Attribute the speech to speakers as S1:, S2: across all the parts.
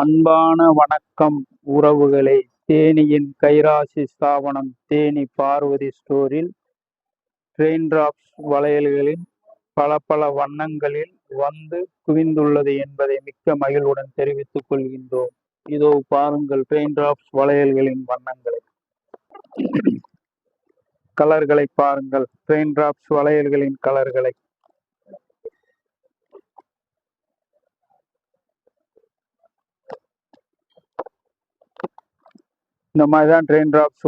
S1: அன்பான வணக்கம் உறவுகளே. தேனியின் கைராசி ஸ்தாபனம் தேனி பார்வதி ஸ்டோரில் ட்ரெயின் டிராப்ஸ் வளையல்களின் பல பல வண்ணங்களில் வந்து குவிந்துள்ளது என்பதை மிக்க மகிழ்வுடன் தெரிவித்துக் கொள்கின்றோம். இதோ பாருங்கள் ட்ரெயின் டிராப்ஸ் வளையல்களின் வண்ணங்களை. கலர்களை பாருங்கள் ட்ரெயின் டிராப்ஸ் வளையல்களின் கலர்களை. இந்த மாதிரி தான் ட்ரெயின் டிராப்ஸ்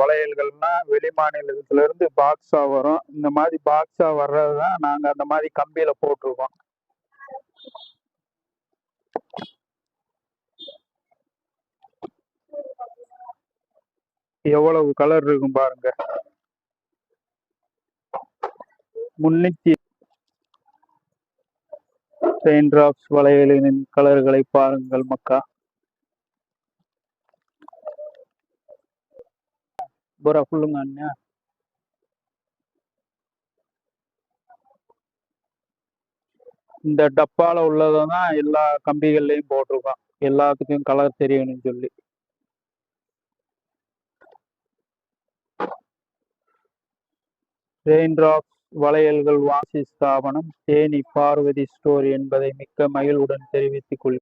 S1: வளையல்கள்லாம் வெளி மாநிலத்துல இருந்து பாக்ஸா வரும். இந்த மாதிரி பாக்ஸாக வர்றது தான் நாங்கள் அந்த மாதிரி கம்பியில போட்டிருக்கோம். எவ்வளவு கலர் இருக்கும் பாருங்க. முன்னூத்தி ட்ரெயின் டிராப்ஸ் வளையலின் கலர்களை பாருங்கள் மக்கா. பூரா ஃபுல்லுங்க ah. இந்த டப்பால உள்ளதை தான் எல்லா கம்பிகள்லையும் போட்டிருக்கோம் எல்லாத்துக்கும் கலர் தெரியணும்னு சொல்லி. ரெயின் டிராப்ஸ் வளையல்கள் வாசி ஸ்தாபனம் தேனி பார்வதி ஸ்டோர் என்பதை மிக்க மகிழ்வுடன் தெரிவித்துக் கொள்